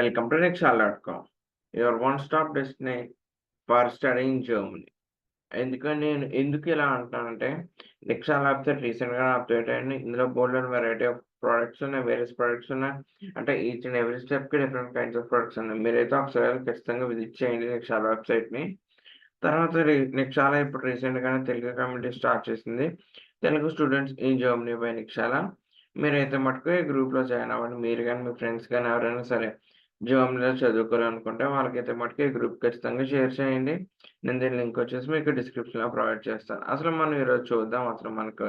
Welcome to Nexal.com, your one-stop destination for studying Germany. ఎందుకని నేను ఎందుకు ఇలా అంటున్నానంటే నెక్సాల్ వెబ్సైట్ రీసెంట్గా అప్డేట్ అయ్యింది ఇందులో bold and variety of products ఉన్నాయి వేరియస్ ప్రోడక్ట్స్ ఉన్నాయి. అంటే ఈచ్ అండ్ ఎవ్రీ స్టెప్కి డిఫరెంట్ కైండ్స్ ఆఫ్ ప్రొడక్ట్స్ ఉన్నాయి. మీరైతే ఒకసారి ఖచ్చితంగా విజిట్ చేయండి నెక్సాల్ వెబ్సైట్ని తర్వాత నిక్షాల ఇప్పుడు రీసెంట్గానే తెలుగు కమ్యూనిటీ స్టార్ట్ చేసింది. Telugu students in Germany by నిక్షాల మీరైతే మటుకు ఈ గ్రూప్లో జాయిన్ అవ్వండి. మీరు కానీ మీ ఫ్రెండ్స్ కానీ ఎవరైనా సరే జర్మనీలో చదువుకోవాలనుకుంటే వాళ్ళకైతే మటుకు ఈ గ్రూప్ ఖచ్చితంగా షేర్ చేయండి. నేను దీని లింక్ వచ్చేసి మీకు డిస్క్రిప్షన్లో ప్రొవైడ్ చేస్తాను. అసలు మనం ఈరోజు చూద్దాం అసలు మనకు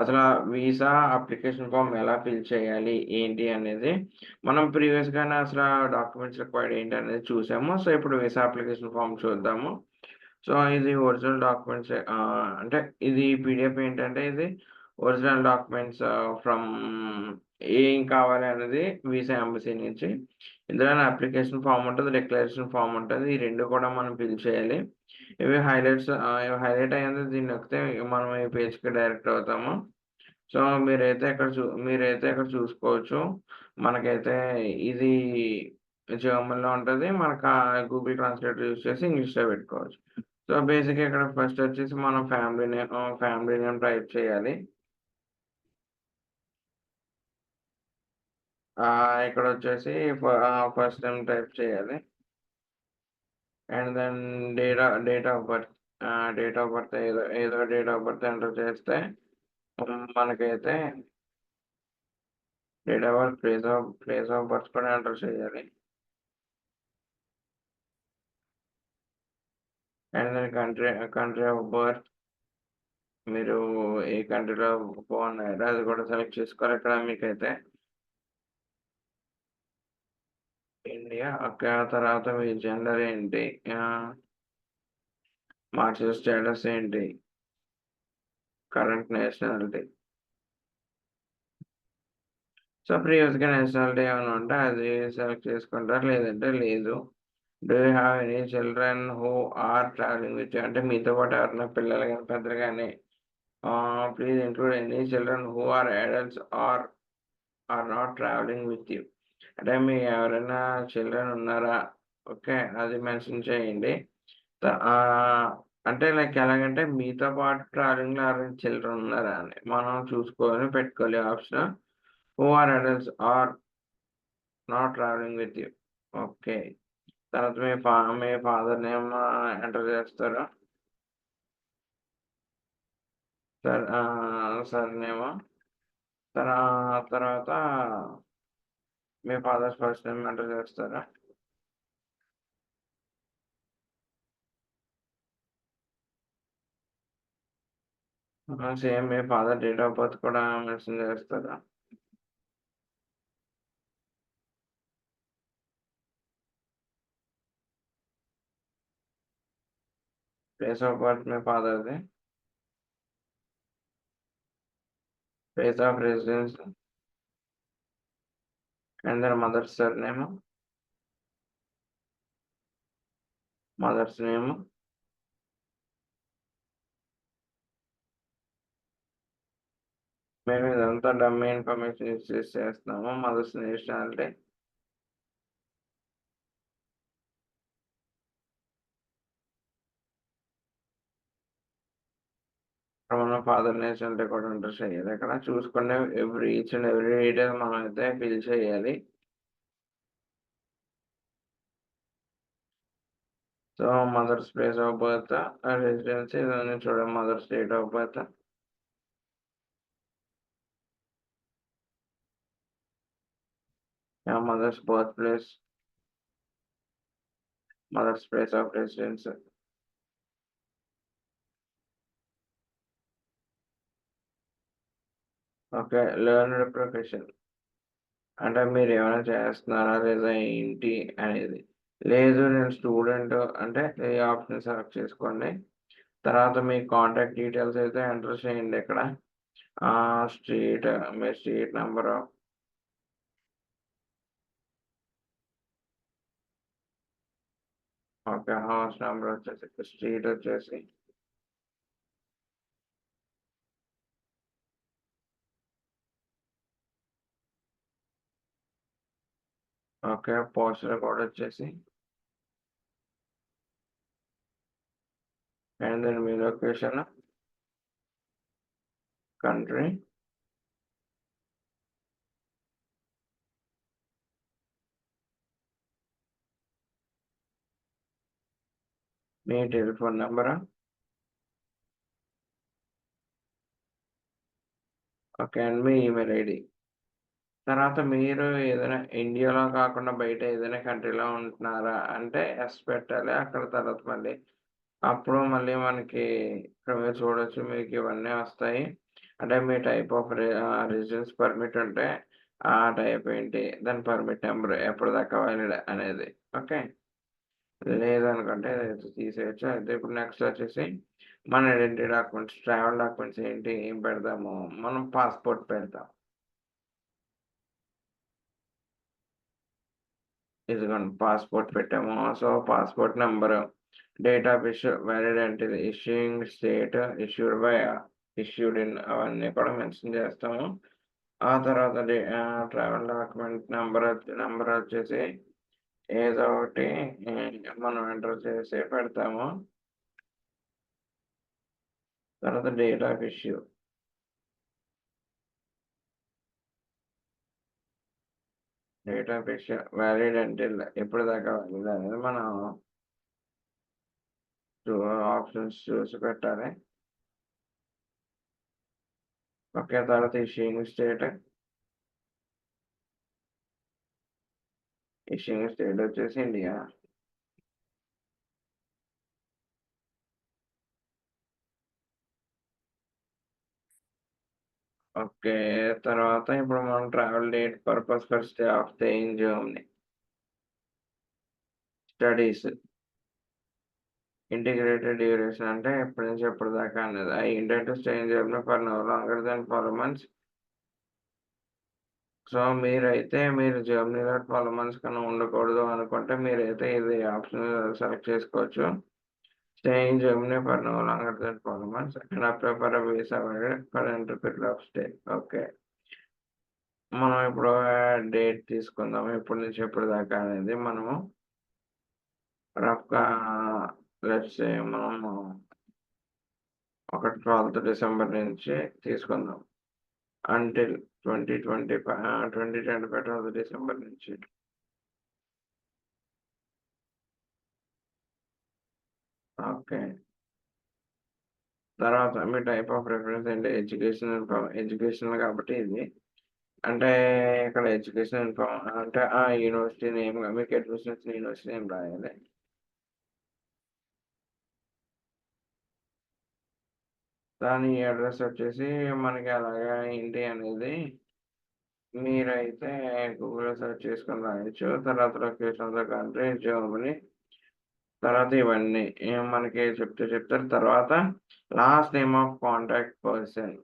అసలు వీసా అప్లికేషన్ ఫామ్ ఎలా ఫిల్ చేయాలి ఏంటి అనేది. మనం ప్రీవియస్గానే అసలు డాక్యుమెంట్స్ రిక్వైర్డ్ ఏంటి అనేది చూసాము. సో ఇప్పుడు వీసా అప్లికేషన్ ఫామ్ చూద్దాము. సో ఇది ఒరిజినల్ డాక్యుమెంట్స్ అంటే ఇది పీడిఎఫ్ ఏంటంటే ఇది ఒరిజినల్ డాక్యుమెంట్స్ ఫ్రమ్ ఏం కావాలి అనేది వీసా ఎంబసీ నుంచి. ఇందులో అప్లికేషన్ ఫామ్ ఉంటుంది డిక్లరేషన్ ఫామ్ ఉంటుంది. ఈ రెండు కూడా మనం ఫిల్ చేయాలి. ఇవి హైలైట్స్ ఇవి హైలైట్ అయ్యింది దీన్ని నొక్కితే మనం ఈ పేజ్కి డైరెక్ట్ అవుతాము. సో మీరైతే ఇక్కడ చూ మీరైతే ఇక్కడ చూసుకోవచ్చు. మనకైతే ఇది జర్మన్లో ఉంటుంది. మనకు గూగుల్ ట్రాన్స్లేటర్ యూస్ చేసి ఇంగ్లీష్లో పెట్టుకోవచ్చు. సో బేసిక్ ఇక్కడ ఫస్ట్ వచ్చేసి మనం family name family name type చేయాలి. ఇక్కడ వచ్చేసి ఫస్ట్ టైం టైప్ చేయాలి. And then date date of birth date of birth ఏదో ఏదో డేట్ ఆఫ్ బర్త్ ఎంటర్ చేస్తే మనకైతే date of birth place of place of birth కూడా ఎంటర్ చేయాలి. And then country country of birth మీరు ఏ కంట్రీలో బాగున్నారో అది కూడా సెలెక్ట్ చేసుకోవాలి ఇక్కడ మీకైతే. ఇండియా ఓకే ఆ తర్వాత మీ జెండర్ ఏంటి? మార్షల్ స్టేటస్ ఏంటి? కరెంట్ నేషనాలిటీ సో ప్రీవియస్గా నేషనాలిటీ ఏమైనా ఉంటే అది సెలెక్ట్ చేసుకుంటారు? లేదంటే లేదు. Do you have any children who are travelling with అంటే మీతో పాటు ఎవరైనా పిల్లలు కానీ పెద్దలు కానీ please include any children who are adults are are not travelling with you అంటే మీ ఎవరైనా చిల్డ్రన్ ఉన్నారా? ఓకే అది మెన్షన్ చేయండి. అంటే లైక్ ఎలాగంటే మీతో పాటు ట్రావెలింగ్లో ఎవరైనా చిల్డ్రన్ ఉన్నారా అని. మనం చూసుకొని పెట్టుకోవాలి option. Who are adults are not travelling with you okay. తర్వాత మీ ఫా మీ ఫాదర్ నేమ్ ఎంటర్ చేస్తారా? సర్ సర్ నేమ్ తర్వాత మీ ఫాదర్స్ ఫస్ట్ నేమ్ ఎంటర్ చేస్తారా? సేమ్ మీ ఫాదర్ డేట్ ఆఫ్ బర్త్ కూడా మెన్షన్ చేస్తారా? ప్లేస్ ఆఫ్ బర్త్ మీ ఫాదర్ది place of residence and their mother's surname mother's name? మేము ఇదంతా డమ్మీ ఇన్ఫర్మేషన్ యూజ్ చేసి చేస్తున్నాము మదర్స్ నేషనాలిటీ మన ఫాదర్ నేషనాలిటీ కూడా ఎంటర్ చేయాలి ఇక్కడ చూసుకునే every each and every detail మనం అయితే ఫిల్ చేయాలి so mother's place of birth residency ఇవన్నీ చూడండి mother's date of birth mother's birth place mother's place of residency okay learned profession అంటే మీరు ఏమైనా చేస్తున్నారా లేదా ఏంటి అనేది. లేదు నేను స్టూడెంట్ అంటే ఈ ఆప్షన్ సెలెక్ట్ చేసుకోండి. తర్వాత మీ కాంటాక్ట్ డీటెయిల్స్ అయితే ఎంటర్ చేయండి ఇక్కడ. స్ట్రీట్ మీ street number okay house number వచ్చేసి స్ట్రీట్ వచ్చేసి. ఓకే. పోస్ట్ రికార్డ్ వచ్చేసి అండ్ దెన్ మీ లొకేషన్ కంట్రీ మీ టెలిఫోన్ నెంబరా ఓకే. అండ్ మీ ఈమెయిల్ ఐడి తర్వాత మీరు ఏదైనా ఇండియాలో కాకుండా బయట ఏదైనా కంట్రీలో ఉంటున్నారా? అంటే ఎస్ పెట్టాలి. అక్కడ తర్వాత మళ్ళీ అప్పుడు మళ్ళీ మనకి ఇక్కడ మీరు చూడొచ్చు మీకు ఇవన్నీ వస్తాయి. అంటే మీ type of re residence permit ఉంటే ఆ టైప్ ఏంటి? దాని పర్మిట్ నెంబర్ ఎప్పటిదాకా వాలిడ్ అనేది. ఓకే. లేదనుకుంటే తీసేయచ్చు తీసేయొచ్చు. అయితే ఇప్పుడు నెక్స్ట్ వచ్చేసి మన ఐడెంటిటీ డాక్యుమెంట్స్, ట్రావెల్ డాక్యుమెంట్స్ ఏంటి? ఏం పెడదాము? మనం పాస్‌పోర్ట్ పెడతాం. ఇదిగోండి పాస్‌పోర్ట్ పెట్టాము. So, passport number date of issue, valid అంటే issuing state, issued by issued in అవన్నీ కూడా మెన్షన్ చేస్తాము. ఆ తర్వాత ట్రావెల్ డాక్యుమెంట్ నెంబర్ నెంబర్ వచ్చేసి ఏదో ఒకటి మనం ఎంటర్ చేసి పెడతాము. తర్వాత date of issue. Date of issue, valid until ఎప్పటిదాకా అనేది మనం ఆప్షన్స్ చూసి పెట్టాలి. ఓకే. తర్వాత ఇష్యూయింగ్ స్టేట్. ఇష్యూయింగ్ స్టేట్ వచ్చేసి ఇండియా. ఓకే. తర్వాత ఇప్పుడు మనం travel date purpose for stay of the in Germany. Studies. Integrated duration అంటే ఎప్పటి నుంచి ఎప్పటిదాకా అనేది. I intend to stay in Germany for no longer than 12 months. So, మీరైతే మీరు జర్మనీలో 12 మంత్స్ కన్నా ఉండకూడదు అనుకుంటే మీరైతే ఇది ఆప్షన్ సెలెక్ట్ చేసుకోవచ్చు. Change Yamuna for no longer than four months and a proper visa current period of stay. Okay. మనం ఇప్పుడు డేట్ తీసుకుందాం ఎప్పటి నుంచి ఎప్పుడు దాకా అనేది మనము రఫ్గా లెట్స్ మనము ఒక ట్వెల్త్ డిసెంబర్ నుంచి తీసుకుందాం until twenty twenty five twenty twenty five twelfth December నుంచి ఓకే. తర్వాత మీ టైప్ ఆఫ్ రిఫరెన్స్ అంటే ఎడ్యుకేషనల్ ఎడ్యుకేషనల్ కాబట్టి ఇది. అంటే ఇక్కడ ఎడ్యుకేషన్ ఇన్ఫార్మ్ అంటే ఆ యూనివర్సిటీ నేమ్ మీకు అడ్మిషన్ వచ్చిన యూనివర్సిటీ నేమ్ రాయాలి. దాని అడ్రస్ వచ్చేసి మనకి అలాగా ఏంటి అనేది మీరైతే గూగుల్‌లో సెర్చ్ చేసుకొని రాయొచ్చు. తర్వాత location of the country Germany. తర్వాత ఇవన్నీ ఏం మనకి చెప్తే చెప్తారు. తర్వాత last name of contact person.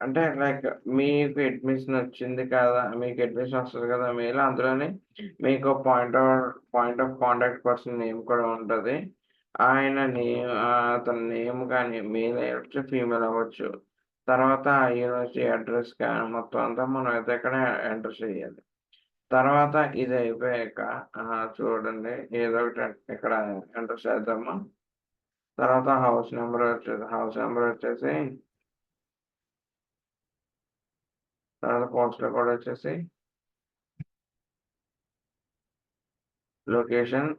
అంటే లైక్ మీకు అడ్మిషన్ వచ్చింది కదా! మీకు అడ్మిషన్ వస్తుంది కదా! మీరు అందులోనే మీకు point of point of contact person name కూడా ఉంటుంది ఆయన నేమ్ అతని నేమ్ కానీ మేల్ అవ్వచ్చు, ఫీమేల్ అవ్వచ్చు. తర్వాత యూనివర్సిటీ అడ్రస్ కానీ మొత్తం అంతా మనం అయితే ఇక్కడ ఎంటర్ చేయాలి. తర్వాత ఇది అయిపోయాక చూడండి ఏదో ఒకటి ఇక్కడ ఎంటర్ చేద్దాము. తర్వాత హౌస్ నెంబర్ వచ్చేసి హౌస్ నెంబర్ వచ్చేసి తర్వాత పోస్టల్ కోడ్ వచ్చేసి లొకేషన్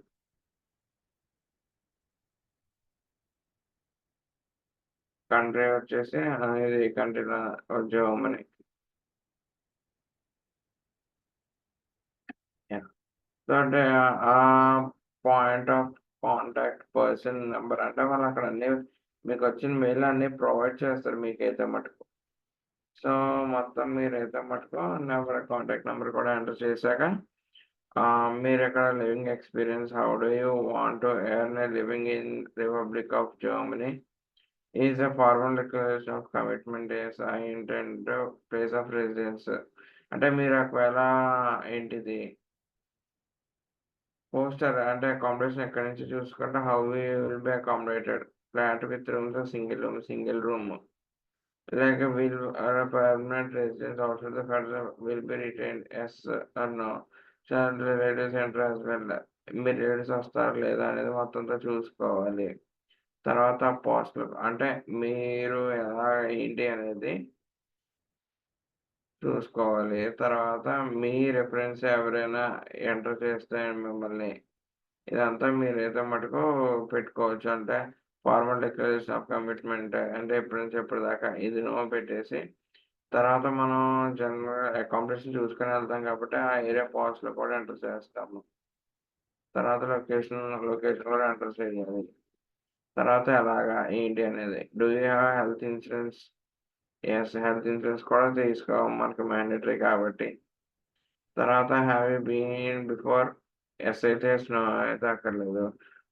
కంట్రీ వచ్చేసి ఇది కంట్రీలో జర్మనీ. సో, అంటే ఆ point of contact person number అంటే వాళ్ళు అక్కడ అన్ని మీకు వచ్చిన మెయిల్ అన్ని ప్రొవైడ్ చేస్తారు మీకైతే మటుకు. సో, మొత్తం మీరైతే మటుకు నెంబర్ కాంటాక్ట్ నెంబర్ కూడా ఎంటర్ చేశాక మీరు ఇక్కడ living experience how do you want to earn a living in Republic of Germany is a formal declaration of commitment is I intend place of residence. అంటే మీరు ఒకవేళ ఏంటిది పోస్టర్ అంటే accommodation ఎక్కడి నుంచి చూసుకుంటే how we will be accommodated. Flat with rooms, single room, single room. Like will are permanent residence also the will be retain yes yes radio centre relatives enter as well. Me relatives వస్తారా లేదా అనేది మొత్తంతో చూసుకోవాలి. తర్వాత postal అంటే మీరు ఎలా ఏంటి అనేది చూసుకోవాలి. తర్వాత మీ రిఫరెన్స్ ఎవరైనా ఎంటర్ చేస్తే మిమ్మల్ని ఇదంతా మీరైతే మటుకు పెట్టుకోవచ్చు. అంటే ఫార్మల్ డిక్లరేషన్ ఆఫ్ కమిట్మెంట్ అంటే రిఫరెన్స్ నుంచి ఎప్పటిదాకా ఇది నో పెట్టేసి తర్వాత మనం జనరల్‌గా అకామిడేషన్ చూసుకొని వెళ్తాం కాబట్టి ఆ ఏరియా పాస్‌లో కూడా ఎంటర్ చేస్తాము. తర్వాత లొకేషన్, లొకేషన్ కూడా ఎంటర్ చేయాలి. తర్వాత ఎలాగా ఏంటి అనేది. Do you health insurance yes health insurance కూడా తీసుకోవాలి మనకు మ్యాండేటరీ కాబట్టి. తర్వాత have you been before? Yes no అయితే అక్కర్లేదు.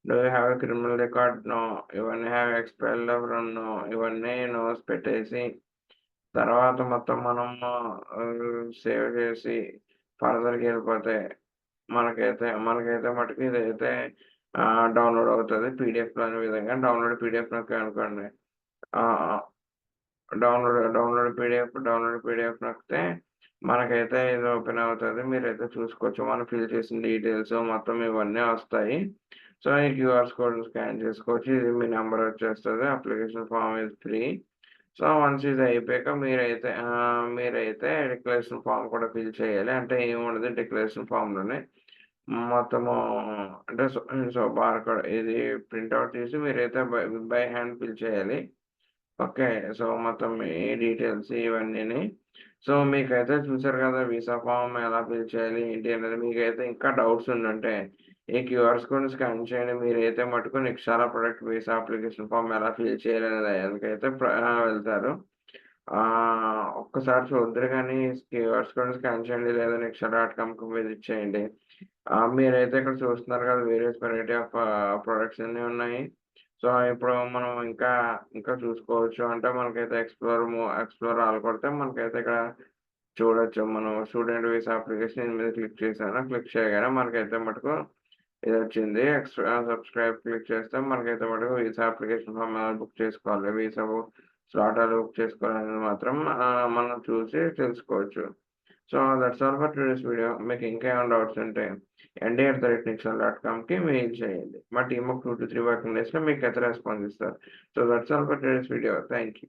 Do you a criminal record? No. ఇవన్నీ హ్యావ్ ఎక్స్‌పైర్డ్ ఫ్రమ్ నో. ఇవన్నీ నోస్ పెట్టేసి తర్వాత మొత్తం మనము సేవ్ చేసి ఫర్దర్‌కి వెళ్ళిపోతే మనకైతే మనకైతే మటుకు ఇదైతే డౌన్‌లోడ్ అవుతుంది పీడిఎఫ్లో అనే విధంగా డౌన్‌లోడ్ పీడీఎఫ్ నొక్కామనుకోండి. అనుకోండి download download PDF download PDF నొక్కితే మనకైతే ఇది ఓపెన్ అవుతుంది మీరైతే చూసుకోవచ్చు. మనం ఫిల్ చేసిన డీటెయిల్స్ మొత్తం ఇవన్నీ వస్తాయి. సో, ఈ క్యూఆర్ కోడ్ స్కాన్ చేసుకోవచ్చు. ఇది మీ నెంబర్ వచ్చేస్తుంది application form is free. So, once ఇది అయిపోయాక మీరైతే మీరైతే డిక్లరేషన్ ఫార్మ్ కూడా ఫిల్ చేయాలి. అంటే ఏముండదు డిక్లరేషన్ ఫామ్లోనే మొత్తము అంటే సో సో, బార్‌కోడ్ ఇది ప్రింట్అవుట్ చేసి తీసి మీరైతే బై బై హ్యాండ్ ఫిల్ చేయాలి. ఓకే. సో, మొత్తం ఈ డీటెయిల్స్ ఇవన్నీని. సో, మీకైతే చూసారు కదా! వీసా ఫామ్ ఎలా ఫిల్ చేయాలి ఏంటి అనేది. మీకైతే ఇంకా డౌట్స్ ఉందంటే ఈ క్యూఆర్స్ కోడ్ స్కాన్ చేయండి. మీరైతే మటుకు నిక్షార ప్రొడక్ట్ వీసా అప్లికేషన్ ఫామ్ ఎలా ఫిల్ చేయాలి అనేది ఎందుకైతే వెళ్తారు. ఒక్కసారి చూద్దురు కానీ క్యూఆర్స్ కోడ్ స్కాన్ చేయండి. లేదా నిక్షార డాట్ కామ్‌కి విజిట్ చేయండి. మీరైతే ఇక్కడ చూస్తున్నారు కదా! వేరియస్ వెరైటీ ఆఫ్ ప్రొడక్ట్స్ అన్నీ ఉన్నాయి. సో, ఇప్పుడు మనం ఇంకా ఇంకా చూసుకోవచ్చు. అంటే మనకైతే ఎక్స్‌ప్లోర్ ఎక్స్‌ప్లోర్ ఆల్ కొడితే మనకైతే ఇక్కడ చూడొచ్చు. మనం స్టూడెంట్ వీసా అప్లికేషన్ దీని మీద క్లిక్ చేశాను. క్లిక్ చేయగానే మనకైతే మటుకు ఇదొచ్చింది. ఎక్స్ ఎక్స్ట్రా సబ్‌స్క్రైబ్ క్లిక్ చేస్తే మనకైతే మటుకు వీసా అప్లికేషన్ ఫామ్ బుక్ చేసుకోవాలి. వీసా స్లాట్ ఎలా బుక్ చేసుకోవాలనేది మాత్రం మనం చూసి తెలుసుకోవచ్చు. So, that's all for today's video. మీకు ఇంకా ఏమైనా డౌట్స్ ఉంటే ఎన్‌డీ@నిక్షల్.కామ్‌కి మెయిల్ చేయండి. మా టీమ్ ఒక 2-3 వర్కింగ్ డేస్‌లో మీకైతే రెస్పాన్స్ ఇస్తారు. So, that's all for today's video. Thank you.